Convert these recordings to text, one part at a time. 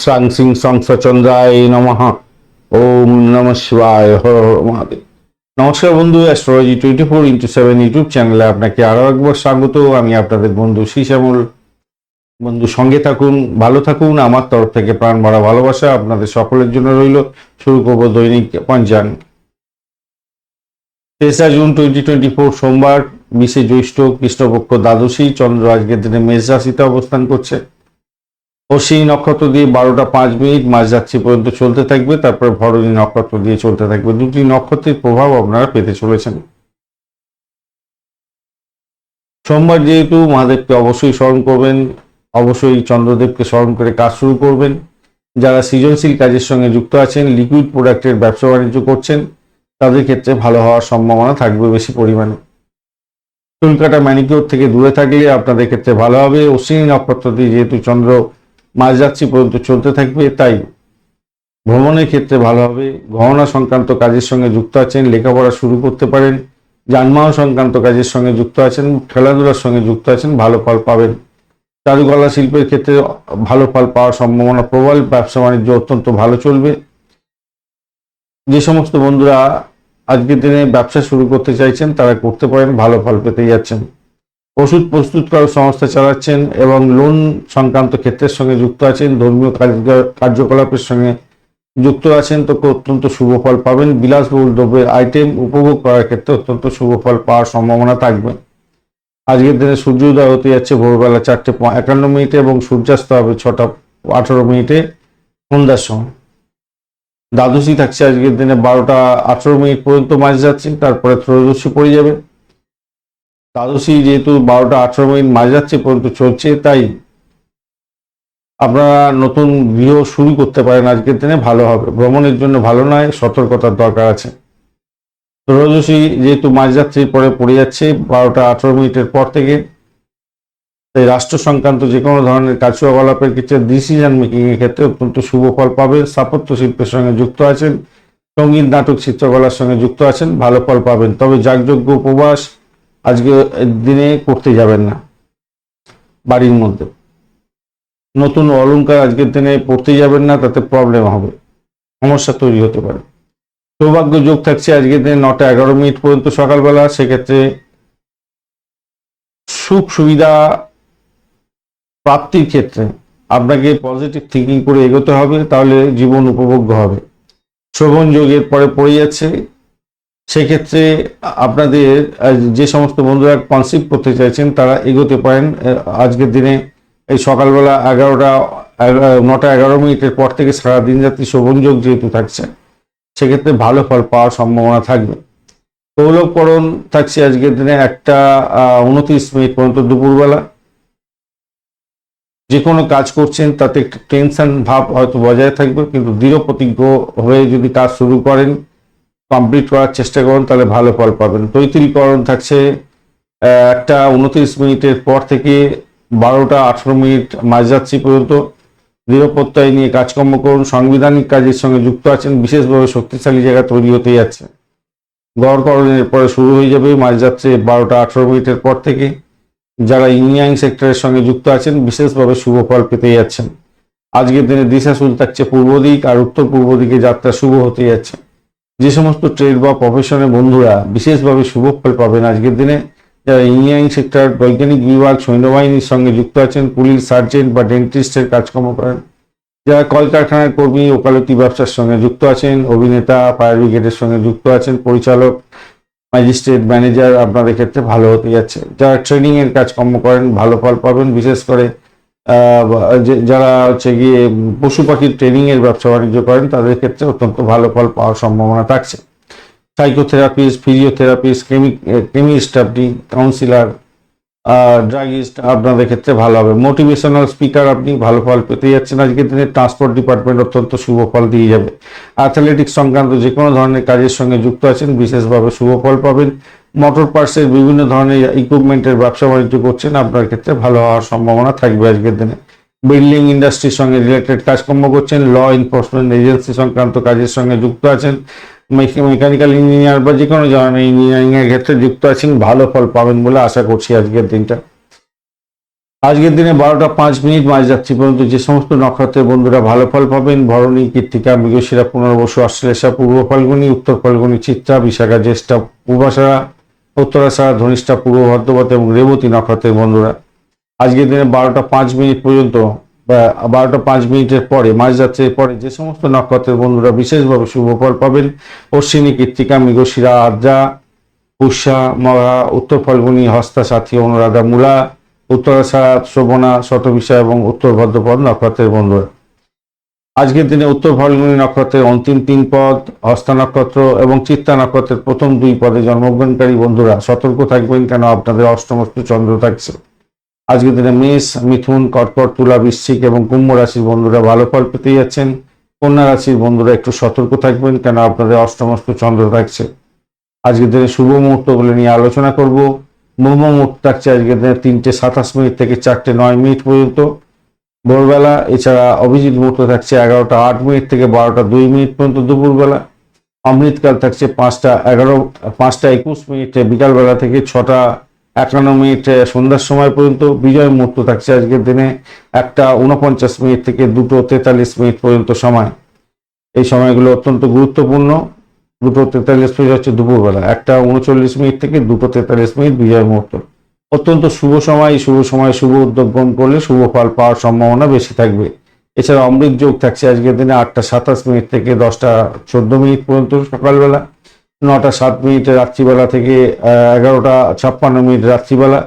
শ্রাং সিং সংসচন্দ্রায় নমঃ। ওম নম শিবায়, হর হর মহাদেব। নমস্কার বন্ধু astrology twenty four into seven YouTube চ্যানেলে আপনাকে আরও একবার স্বাগত। আমি আপনাদের বন্ধু শ্যামল বন্ধু, সঙ্গে থাকুন, ভালো থাকুন। আমার তরফ থেকে প্রাণ ভরা ভালোবাসা আপনাদের সকলের জন্য রইল। শুরু করব দৈনিক পঞ্চান। তেসরা জুন টোয়েন্টি টোয়েন্টি ফোর সোমবার বিশে জ্যৈষ্ঠ কৃষ্ণপক্ষ দ্বাদশী। চন্দ্র আজকের দিনে মেষ রাশিতে অবস্থান করছে। অশ্বিনী নক্ষত্র দিয়ে বারোটা পাঁচ মিনিট মাঝরাত্রি পর্যন্ত চলতে থাকবে, তারপর ভরণী নক্ষত্র দিয়ে চলতে থাকবে। দুটি নক্ষত্রের প্রভাব আপনারা পেতে চলেছেন। সোমবার যেহেতু মহাদেবকে অবশ্যই স্মরণ করবেন, অবশ্যই চন্দ্রদেবকে স্মরণ করে কাজ শুরু করবেন। যারা সৃজনশীল কাজের সঙ্গে যুক্ত আছেন, লিকুইড প্রোডাক্টের ব্যবসা বাণিজ্য করছেন, তাদের ক্ষেত্রে ভালো হওয়ার সম্ভাবনা থাকবে বেশি পরিমাণে। চুল কাটা ম্যানিকিওর থেকে দূরে থাকলে আপনাদের ক্ষেত্রে ভালো হবে। অশ্বিনী নক্ষত্র দিয়ে যেহেতু চন্দ্র মাঝরাত্রি পর্যন্ত চলতে থাকবে, তাই ভ্রমণের ক্ষেত্রে ভালো হবে। গহনা সংক্রান্ত কাজের সঙ্গে যুক্ত আছেন, লেখাপড়া শুরু করতে পারেন, যানবাহন সংক্রান্ত কাজের সঙ্গে যুক্ত আছেন, খেলাধুলার সঙ্গে যুক্ত আছেন, ভালো ফল পাবেন। চারুকলা শিল্পের ক্ষেত্রে ভালো ফল পাওয়ার সম্ভাবনা প্রবল, ব্যবসা বাণিজ্য অত্যন্ত ভালো চলবে। যে সমস্ত বন্ধুরা আজকের দিনে ব্যবসা শুরু করতে চাইছেন, তারা করতে পারেন, ভালো ফল পেতে যাচ্ছেন। ওষুধ প্রস্তুত করার সংস্থা চালাচ্ছেন এবং লোন সংক্রান্ত ক্ষেত্রের সঙ্গে যুক্ত আছেন, ধর্মীয় কার্যকলাপের সঙ্গে যুক্ত আছেন, তো অত্যন্ত শুভ ফল পাবেন। বিলাসবহুল দ্রব্যের আইটেম উপভোগ করার ক্ষেত্রে অত্যন্ত শুভ ফল পাওয়ার সম্ভাবনা থাকবে। আজকের দিনে সূর্যোদয় হতে যাচ্ছে ভোরবেলা চারটে একান্ন মিনিটে এবং সূর্যাস্ত হবে ছটা আঠারো মিনিটে সন্ধ্যার সময়। দ্বাদশী থাকছে আজকের দিনে বারোটা আঠারো মিনিট পর্যন্ত মাঝ যাচ্ছে তারপরে ত্রয়োদশী পড়ে যাবে। দ্বাদশী যেহেতু বারোটা আঠারো মিনিট মাঝ যাচ্ছে, পর্যন্ত চলছে, তাই আপনারা নতুন গৃহ শুরু করতে পারেন আজকের দিনে, ভালো হবে। ভ্রমণের জন্য ভালো নয়, সতর্কতার দরকার আছে। ত্রয়োদশী যেহেতু মাঝরাত্রির পরে পড়ে যাচ্ছে, বারোটা আঠারো মিনিটের পর থেকে, তাই রাষ্ট্র সংক্রান্ত যে কোনো ধরনের কার্যকলাপের ক্ষেত্রে ডিসিশন মেকিং এর ক্ষেত্রে অত্যন্ত শুভ ফল পাবেন স্থাপত্য শিল্পের সঙ্গে যুক্ত আছেন, সংগীত, নাটক, চিত্রকলার সঙ্গে যুক্ত আছেন, ভালো ফল পাবেন। তবে যাগযজ্ঞ, উপবাস আজকে দিনে করতে যাবেন না বাড়ির মধ্যে। নতুন অলংকার আজকের দিনে পড়তে যাবেন না, তাতে প্রবলেম হবে। সমস্যা তৈরি হতে পারে। সৌভাগ্য যোগ থাকছে আজকের দিনে নটা এগারো মিনিট পর্যন্ত সকালবেলা, সেক্ষেত্রে সুখ সুবিধা প্রাপ্তির ক্ষেত্রে আপনাকে পজিটিভ থিঙ্কিং করে এগোতে হবে, তাহলে জীবন উপভোগ্য হবে। শ্রবণ যোগের পরে পড়ে যাচ্ছে। সেক্ষেত্রে আপনাদের যে সমস্ত বন্ধুরা কনসিভ করতে চাইছেন, তারা এগোতে পারেন। আজকের দিনে এই সকালবেলা এগারোটা এগা- নটা, এগারো মিনিটের পর থেকে সারা দিন রাত্রি শোভন যোগ যেহেতু থাকছে, সেক্ষেত্রে ভালো ফল পাওয়ার সম্ভাবনা থাকবে। তৌলকরণ থাকছে আজকের দিনে একটা উনত্রিশ মিনিট পর্যন্ত দুপুরবেলা। যে কোনো কাজ করছেন, তাতে একটু টেনশন ভাব হয়তো বজায় থাকবে, কিন্তু দৃঢ় প্রতিজ্ঞ হয়ে যদি কাজ শুরু করেন কমপ্লিট করার চেষ্টা করুন, তাহলে ভালো ফল পাবেন। তৈতিলকরণ থাকছে একটা উনত্রিশ মিনিটের পর থেকে বারোটা আঠারো মিনিট মাঝরাত্রি পর্যন্ত দৃঢ়প্রত্যয় নিয়ে কাজকর্ম করুন, সাংবিধানিক কাজের সঙ্গে যুক্ত আছেন, বিশেষভাবে শক্তিশালী জায়গা তৈরি হতে যাচ্ছে। গড়করণের পরে শুরু হয়ে যাবে মাঝরাত্রে বারোটা আঠারো মিনিটের পর থেকে। যারা ইঞ্জিনিয়ারিং সেক্টরের সঙ্গে যুক্ত আছেন, বিশেষভাবে শুভ ফল পেতে যাচ্ছেন। আজকের দিনে দিশা শুরু থাকছে পূর্ব দিক আর উত্তর পূর্ব দিকে যাত্রা শুভ হতে যাচ্ছে। যে সমস্ত ট্রেড বা প্রফেশনের বন্ধুরা বিশেষভাবে শুভ ফল পাবেন আজকের দিনে, যারা ইঞ্জিনিয়ারিং সেক্টর বৈজ্ঞানিক বিভাগ, সৈন্যবাহিনীর সঙ্গে যুক্ত আছেন, পুলিশ সার্জেন্ট বা ডেন্টিস্টের কাজকর্ম করেন, যারা কলকারখানার কর্মী, ওকালতি ব্যবসার সঙ্গে যুক্ত আছেন, অভিনেতা ফায়ার ব্রিগেডের সঙ্গে যুক্ত আছেন, পরিচালক ম্যাজিস্ট্রেট ম্যানেজার আপনাদের ক্ষেত্রে ভালো হতে যাচ্ছে। যারা ট্রেনিংয়ের কাজকর্ম করেন, ভালো ফল পাবেন, বিশেষ করে যারা হচ্ছে গিয়ে পশু পাখির ট্রেনিং এর ব্যবসা বাণিজ্য করেন, তাদের ক্ষেত্রে অত্যন্ত ভালো ফল পাওয়ার সম্ভাবনা থাকছে। সাইকোথেরাপিস্ট ফিজিওথেরাপিস্ট কেমিস্ট আপনি কাউন্সিলার ড্রাগিস্ট আপনাদের ক্ষেত্রে ভালো হবে। মোটিভেশনাল স্পিকার আপনি ভালো ফল পেতে যাচ্ছেন আজকের দিনে। ট্রান্সপোর্ট ডিপার্টমেন্ট অত্যন্ত শুভ ফল দিয়ে যাবে। অ্যাথলেটিক্স সংক্রান্ত যে কোনো ধরনের কাজের সঙ্গে যুক্ত আছেন, বিশেষভাবে শুভ ফল পাবেন। মোটর পার্টসের বিভিন্ন ধরনের ইকুইপমেন্টের ব্যবসা বাণিজ্য করছেন, আপনার ক্ষেত্রে ভালো হওয়ার সম্ভাবনা থাকবে আজকের দিনে। বিল্ডিং ইন্ডাস্ট্রির সঙ্গে রিলেটেড কাজকর্ম করছেন ল এনফোর্সমেন্ট এজেন্সি সংক্রান্ত কাজের সঙ্গে যুক্ত আছেন। মেকানিক্যাল ইঞ্জিনিয়ার বা যে কোনো ধরনের ইঞ্জিনিয়ারিংয়ের ক্ষেত্রে যুক্ত আছেন, ভালো ফল পাবেন বলে আশা করছি আজকের দিনটা। আজকের দিনে বারোটা পাঁচ মিনিট মাঝ যাচ্ছি পর্যন্ত যে সমস্ত নক্ষত্রের বন্ধুরা ভালো ফল পাবেন, ভরণী, কীর্তিকা, মৃগশিরা, পুনর্বসু, অশ্লেষা, পূর্ব ফাল্গুনী, উত্তর ফাল্গুনী, চিত্রা, বিশাখা, জ্যেষ্ঠা পূর্বাশারা উত্তরাশারা ধনিষ্ঠা, পূর্ব ভদ্রপথ এবং রেবতী নক্ষত্রের বন্ধুরা। আজকের দিনে বারোটা পাঁচ মিনিট পর্যন্ত বা বারোটা পাঁচ মিনিটের পরে মাঝরাত্রির পরে যে সমস্ত নক্ষত্রের বন্ধুরা বিশেষভাবে শুভ ফল পাবেন, অশ্বিনী, কীর্তিকা, মৃগশিরা, আদ্রা পুষ্যা মহা উত্তর ফাল্গুনী, হস্তা, সাথী, অনুরাধা, মূলা উত্তরাশারা শ্রবণা, শতবিশা এবং উত্তর ভদ্রপদ নক্ষত্রের বন্ধুরা। আজকের দিনে উত্তর ফাল্গুনী নক্ষত্রের অন্তিম তিন পদ, হস্তা নক্ষত্র এবং চিত্তা নক্ষত্রের প্রথম দুই পদে জন্মগ্রহণকারী বন্ধুরা সতর্ক থাকবেন কেন আপনাদের অষ্টমস্ত চন্দ্র থাকছে। আজকের দিনে মেষ, মিথুন, কর্কট, তুলা, বৃশ্চিক এবং কুম্ভ রাশির বন্ধুরা ভালো ফল পেতে যাচ্ছেন। কন্যা রাশির বন্ধুরা একটু সতর্ক থাকবেন কেন আপনাদের অষ্টমস্ত চন্দ্র থাকছে। আজকের দিনে শুভ মুহূর্তগুলো নিয়ে আলোচনা করব। ব্রহ্ম মুহূর্ত থাকছে আজকের দিনে তিনটে সাতাশ মিনিট থেকে চারটে নয় মিনিট পর্যন্ত। ভোরবেলা, এছাড়া অভিজিৎ মুহূর্ত থাকছে এগারোটা আট মিনিট থেকে বারোটা দুই মিনিট পর্যন্ত দুপুরবেলা। অমৃতকাল থাকছে পাঁচটা এগারো, পাঁচটা একুশ মিনিটে, বিকালবেলা থেকে ছটা একান্ন মিনিটে সন্ধ্যার সময় পর্যন্ত। বিজয় মুহূর্ত থাকছে আজকের দিনে একটা উনপঞ্চাশ মিনিট থেকে দুটো তেতাল্লিশ মিনিট পর্যন্ত সময়। এই সময়গুলো অত্যন্ত গুরুত্বপূর্ণ। দুটো তেতাল্লিশ মিনিট হচ্ছে দুপুরবেলা, একটা উনচল্লিশ মিনিট থেকে দুটো তেতাল্লিশ মিনিট বিজয় মুহূর্ত। অত্যন্ত শুভ সময় শুভ সময়, শুভ উদ্যোগ গ্রহণ করলে শুভ ফল পাওয়ার সম্ভাবনা বেশি থাকবে। এছাড়া অমৃত যোগ থাকছে আজকের দিনে আটটা সাতাশ মিনিট থেকে দশটা চোদ্দ মিনিট পর্যন্ত সকালবেলা, নটা সাত মিনিট রাত্রিবেলা থেকে এগারোটা ছাপ্পান্ন মিনিট রাত্রিবেলা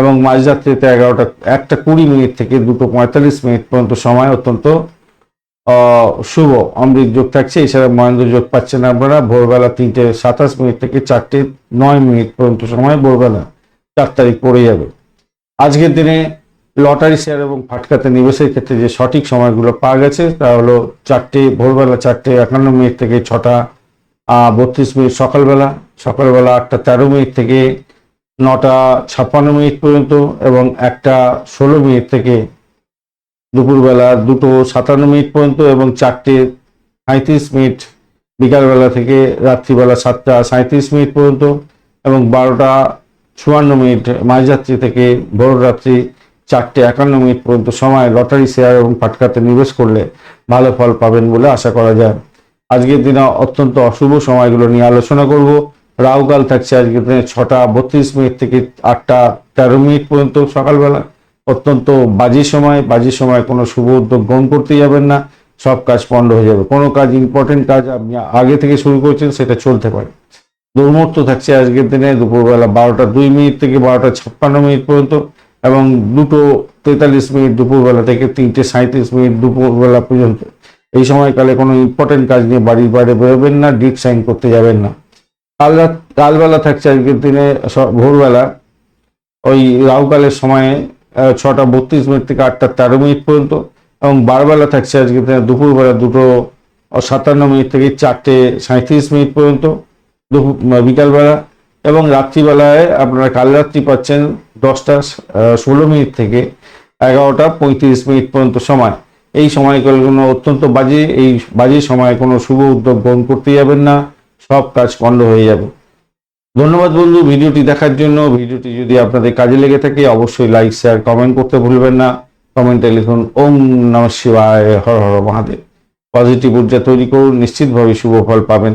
এবং মাঝরাত্রিতে এগারোটা, একটা কুড়ি মিনিট থেকে দুটো পঁয়তাল্লিশ মিনিট পর্যন্ত সময় অত্যন্ত শুভ। অমৃত যোগ থাকছে, এছাড়া মহেন্দ্র যোগ পাচ্ছেন আপনারা। ভোরবেলা তিনটে সাতাশ মিনিট থেকে চারটে নয় মিনিট পর্যন্ত সময় ভোরবেলা। চার তারিখ পড়ে যাবে। আজকের দিনে লটারি শেয়ার এবং ফাটকাতে নিবেশের ক্ষেত্রে যে সঠিক সময়গুলো পাওয়া গেছে, তা হলো চারটে, ভোরবেলা চারটে, একান্ন মিনিট থেকে ছটা বত্রিশ মিনিট সকালবেলা সকালবেলা আটটা তেরো মিনিট থেকে নটা ছাপ্পান্ন মিনিট পর্যন্ত এবং একটা ষোলো মিনিট থেকে দুপুরবেলা দুটো সাতান্ন মিনিট পর্যন্ত এবং চারটে সাঁত্রিশ মিনিট বিকালবেলা থেকে রাত্রিবেলা সাতটা সাঁত্রিশ মিনিট পর্যন্ত এবং বারোটা চুয়ান্ন মিনিট, মাঝরাত্রি থেকে ভোর রাত্রি চারটে একান্ন মিনিট পর্যন্ত সময় লটারি, শেয়ার এবং ফাটকাতে নিবেশ করলে ভালো ফল পাবেন বলে আশা করা যায়। আজকের দিনে অত্যন্ত অশুভ সময়গুলো নিয়ে আলোচনা করব। রাহুকাল থাকছে আজকের দিনে ছটা বত্রিশ মিনিট থেকে আটটা তেরো মিনিট পর্যন্ত সকালবেলা। অত্যন্ত বাজে সময় বাজে সময় কোনো শুভ উদ্যোগ গ্রহণ করতে যাবেন না। সব কাজ পণ্ড হয়ে যাবে। কোনো কাজ ইম্পর্টেন্ট কাজ আপনি আগে থেকে শুরু করছেন, সেটা চলতে পারে। দুর্মূর্ত থাকছে আজকের দিনে, দুপুরবেলা বারোটা দুই মিনিট থেকে বারোটা ছাপ্পান্ন মিনিট পর্যন্ত এবং দুটো তেতাল্লিশ মিনিট দুপুরবেলা থেকে তিনটে সাঁত্রিশ মিনিট দুপুরবেলা পর্যন্ত। এই সময়কালে কোনো ইম্পর্টেন্ট কাজ নিয়ে বাড়ির বাইরে বেরোবেন না ডিট সাইন করতে যাবেন না। কাল রাত, কালবেলা থাকছে আজকের দিনে ভোরবেলা, ওই রাহুকালের সময়ে ছটা বত্রিশ মিনিট থেকে আটটা তেরো মিনিট পর্যন্ত এবং বারবেলা থাকছে আজকের দিনে, দুপুরবেলা দুটো সাতান্ন মিনিট থেকে চারটে সাঁত্রিশ মিনিট পর্যন্ত। দুপুর বিকালবেলা এবং রাত্রিবেলায় আপনারা কাল রাত্রি পাচ্ছেন দশটা ষোলো মিনিট থেকে এগারোটা পঁয়ত্রিশ মিনিট পর্যন্ত সময়। এই সময়গুলো অত্যন্ত বাজে। এই বাজে সময়ে কোনো শুভ উদ্যোগ গ্রহণ করতে যাবেন না। সব কাজ পণ্ড হয়ে যাবে। ধন্যবাদ বন্ধু ভিডিওটি দেখার জন্য। ভিডিওটি যদি আপনাদের কাজে লেগে থাকে, অবশ্যই লাইক শেয়ার কমেন্ট করতে ভুলবেন না। কমেন্টে লিখুন, ওম নম শিবায়, হর হর মহাদেব। পজিটিভ ঊর্জা তৈরি করুন। নিশ্চিতভাবে শুভ ফল পাবেন।